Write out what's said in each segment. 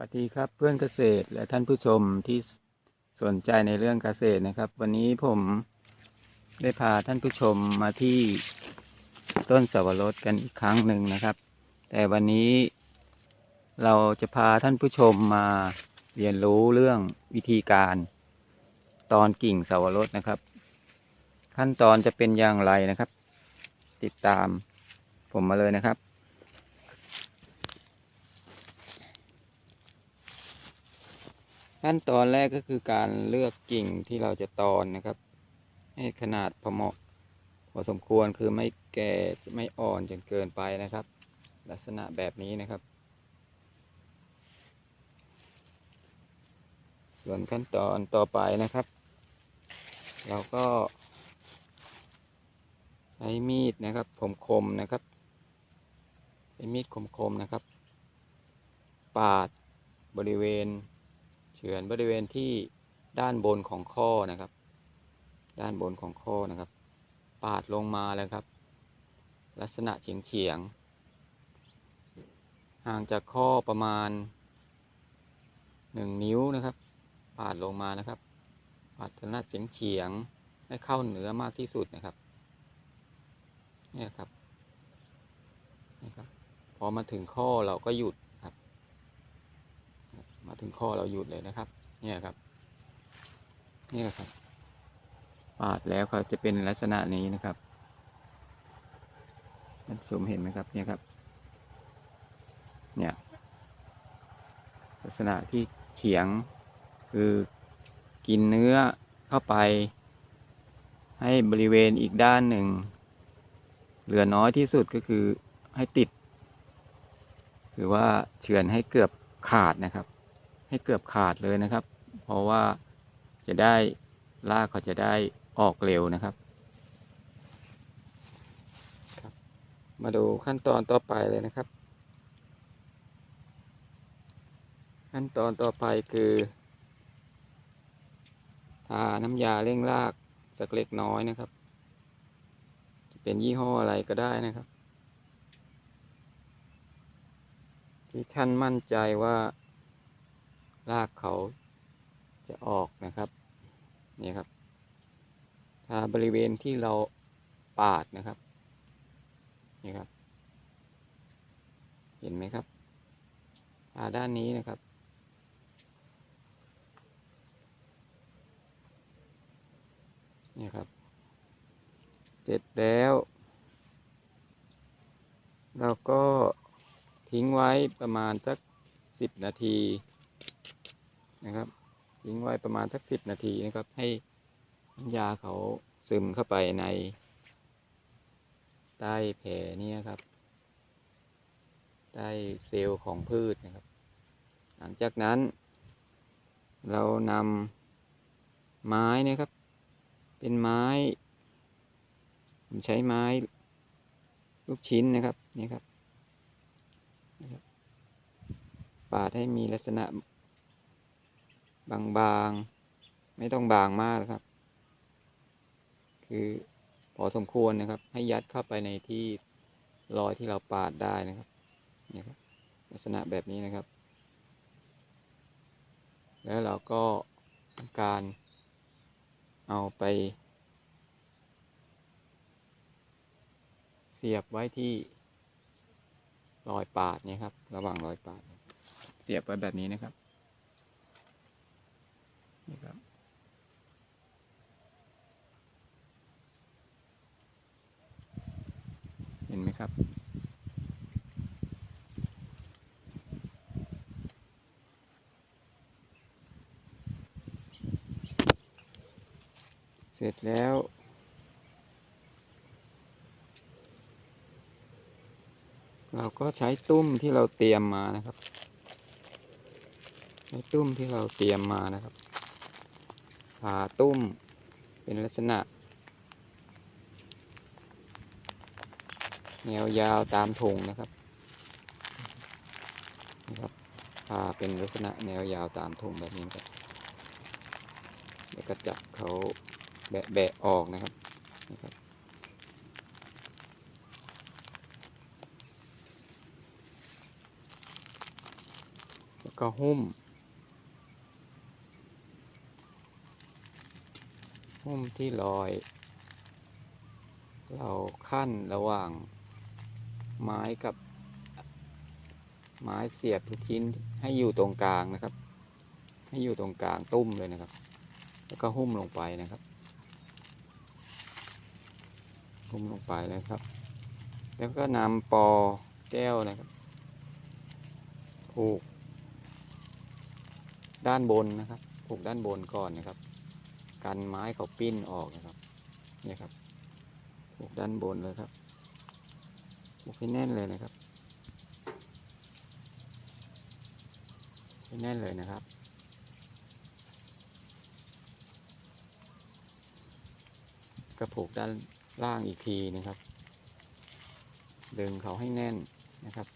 วัสดีครับเพื่อนเกษตรและท่านผู้ชมที่สนใจในเรื่องเกษตรนะครับ วันนี้ผมได้พาท่านผู้ชมมาที่ต้นสวรสกันอีกครั้งหนึ่งนะครับ แต่วันนี้เราจะพาท่านผู้ชมมาเรียนรู้เรื่องวิธีการตอนกิ่งสวรสนะครับ ขั้นตอนจะเป็นอย่างไรนะครับ ติดตามผมมาเลยนะครับ ขั้นตอนแรกก็คือการเลือกกิ่งที่เราจะตอนนะครับ ให้ขนาดพอเหมาะพอสมควรคือไม่แก่ไม่อ่อนจนเกินไปนะครับ ลักษณะแบบนี้นะครับ ส่วนขั้นตอนต่อไปนะครับ เราก็ ใช้มีดนะครับคมๆนะครับใช้มีดคมๆนะครับ ปาดบริเวณ เฉือนบริเวณที่ด้านบนของข้อนะครับ ด้านบนของข้อนะครับ ปาดลงมาแล้วครับ ลักษณะเฉียงเฉียง ห่างจากข้อประมาณหนึ่งนิ้วนะครับ ปาดลงมานะครับ ปาดลักษณะเฉียงเฉียงให้เข้าเหนือมากที่สุดนะครับนี่ครับนี่ครับ พอมาถึงข้อเราก็หยุด มาถึงข้อเราหยุดเลยนะครับ เนี่ยครับ นี่แหละครับปาดแล้วเขาจะเป็นลักษณะนี้นะครับท่านชมเห็นไหมครับ เนี่ยครับ เนี่ย ลักษณะที่เฉียงคือกินเนื้อเข้าไป ให้บริเวณอีกด้านหนึ่ง เหลือน้อยที่สุดก็คือให้ติด หรือว่าเฉือนให้เกือบขาดนะครับ ให้เกือบขาดเลยนะครับ เพราะว่าจะได้รากเขาจะได้ออกเร็วนะครับครับ มาดูขั้นตอนต่อไปเลยนะครับ ขั้นตอนต่อไปคือทาน้ำยาเร่งรากสักเล็กน้อยนะครับ จะเป็นยี่ห้ออะไรก็ได้นะครับ ที่ท่านมั่นใจว่า รากเขาจะออกนะครับ นี่ครับทาบริเวณที่เราปาดนะครับ นี่ครับ เห็นไหมครับทาด้านนี้นะครับ นี่ครับ เสร็จแล้ว เราก็ทิ้งไว้ประมาณสักสิบนาที นะครับทิ้งไว้ประมาณสักสิบนาทีนะครับ ให้น้ำยาเขาซึมเข้าไปใน ใต้แผลนี้ครับ ใต้เซลล์ของพืชนะครับ หลังจากนั้น เรานำไม้นะครับ เป็นไม้ผมใช้ไม้ลูกชิ้นนะครับนี่ครับ ปาดให้มีลักษณะ บางๆ ไม่ต้องบางมากนะครับ คือพอสมควรนะครับ ให้ยัดเข้าไปในที่รอยที่เราปาดได้นะครับนี่ครับ ลักษณะแบบนี้นะครับ แล้วเราก็ทำการเอาไป เสียบไว้ที่รอยปาดเนี่ยครับ ระหว่างรอยปาด เสียบไว้แบบนี้นะครับ นี่ครับ เห็นไหมครับ เสร็จแล้วเราก็ใช้ตุ้มที่เราเตรียมมานะครับ ใช้ตุ้มที่เราเตรียมมานะครับ ผ่าตุ้มเป็นลักษณะ แนวยาวตามถุงนะครับนะครับผ่าเป็นลักษณะแนวยาวตามถุงแบบนี้ครับแล้วก็จับเขาแบะแบะออกนะครับนะครับแล้วก็หุ้ม หุ้มที่รอย เราขั้นระหว่างไม้กับ ไม้เสียบทุกชิ้นให้อยู่ตรงกลางนะครับ ให้อยู่ตรงกลางตุ้มเลยนะครับ แล้วก็หุ้มลงไปนะครับ หุ้มลงไปนะครับ แล้วก็นำปอแก้วนะครับ ผูก ด้านบนนะครับ ผูกด้านบนก่อนนะครับ กันไม้เขาปิ้นออกนะครับเนี่ยครับผูกด้านบนเลยครับผูกให้แน่นเลยนะครับให้แน่นเลยนะครับก็ผูกด้านล่างอีกทีนะครับ ดึงเขาให้แน่นนะครับ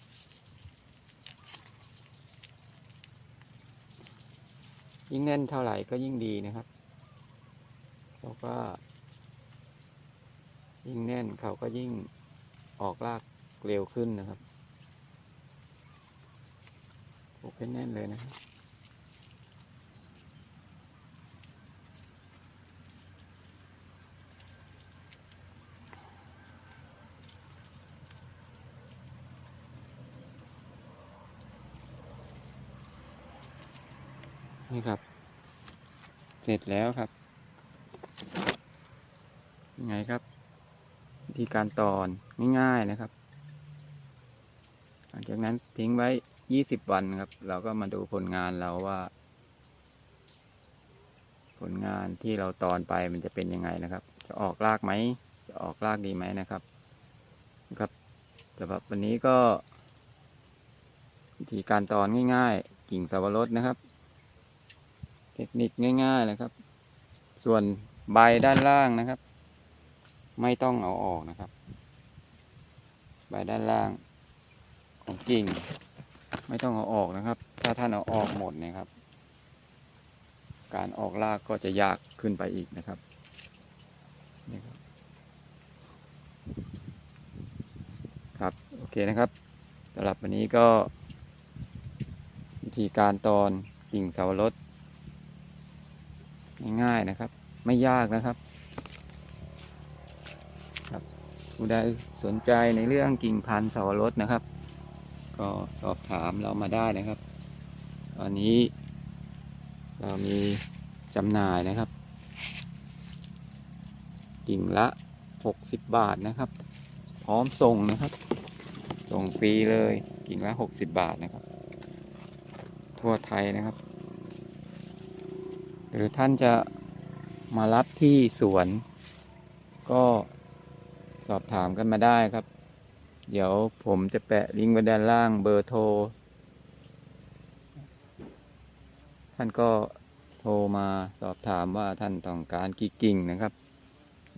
ยิ่งแน่นเท่าไหร่ก็ยิ่งดีนะครับ เขาก็ ยิ่งแน่นเขาก็ยิ่งออกรากเร็วขึ้นนะครับผูกให้แน่นเลยนะครับนี่ครับ เสร็จแล้วครับ ยังไงครับ วิธีการตอนง่ายๆนะครับ หลังจากนั้นทิ้งไว้ยี่สิบวันครับ เราก็มาดูผลงานเราว่า ผลงานที่เราตอนไปมันจะเป็นยังไงนะครับ จะออกรากไหม จะออกรากดีไหมนะครับครับสำหรับวันนี้ก็ วิธีการตอนง่ายๆ กิ่งสาวรสนะครับ เทคนิคง่าย ๆนะครับ ส่วนใบด้านล่างนะครับ ไม่ต้องเอาออกนะครับ ใบด้านล่างของกิ่ง ไม่ต้องเอาออกนะครับ ถ้าท่านเอาออกหมดนะครับ การออกรากก็จะยากขึ้นไปอีกนะครับนี่ครับ ครับโอเคนะครับสำหรับวันนี้ก็ วิธีการตอนกิ่งเสาวรสง่ายๆนะครับ ไม่ยากนะครับ ผู้ใดสนใจในเรื่องกิ่งพันธุ์สาวรสนะครับ ก็สอบถามเรามาได้นะครับ ตอนนี้เรามีจำหน่ายนะครับ กิ่งละ 60 บาทนะครับ พร้อมส่งนะครับ ส่งฟรีเลยกิ่งละ 60 บาทนะครับ ทั่วไทยนะครับ หรือท่านจะมารับที่สวนก็ สอบถามกันมาได้ครับ เดี๋ยวผมจะแปะลิงก์ไว้ด้านล่างเบอร์โทร ท่านก็โทรมาสอบถามว่าท่านต้องการกี่กิ่งนะครับ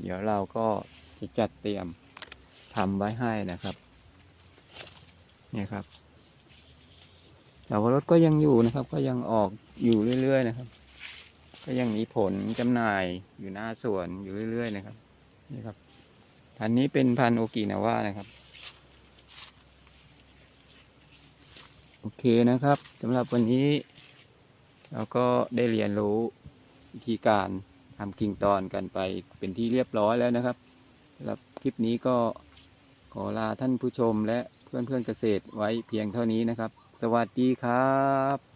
เดี๋ยวเราก็จะจัดเตรียมทำไว้ให้นะครับเนี่ยครับแต่ว่ารถก็ยังอยู่นะครับ ก็ยังออกอยู่เรื่อยๆนะครับ ก็ยังมีผลจำหน่ายอยู่หน้าสวนอยู่เรื่อยๆนะครับนี่ครับ พันนี้เป็นพันโอกินาว่านะครับ โอเคนะครับสำหรับวันนี้ เราก็ได้เรียนรู้วิธีการทำกิ่งตอนกันไปเป็นที่เรียบร้อยแล้วนะครับสำหรับคลิปนี้ก็ขอลาท่านผู้ชมและเพื่อนเพื่อนๆเกษตรไว้เพียงเท่านี้นะครับ สวัสดีครับ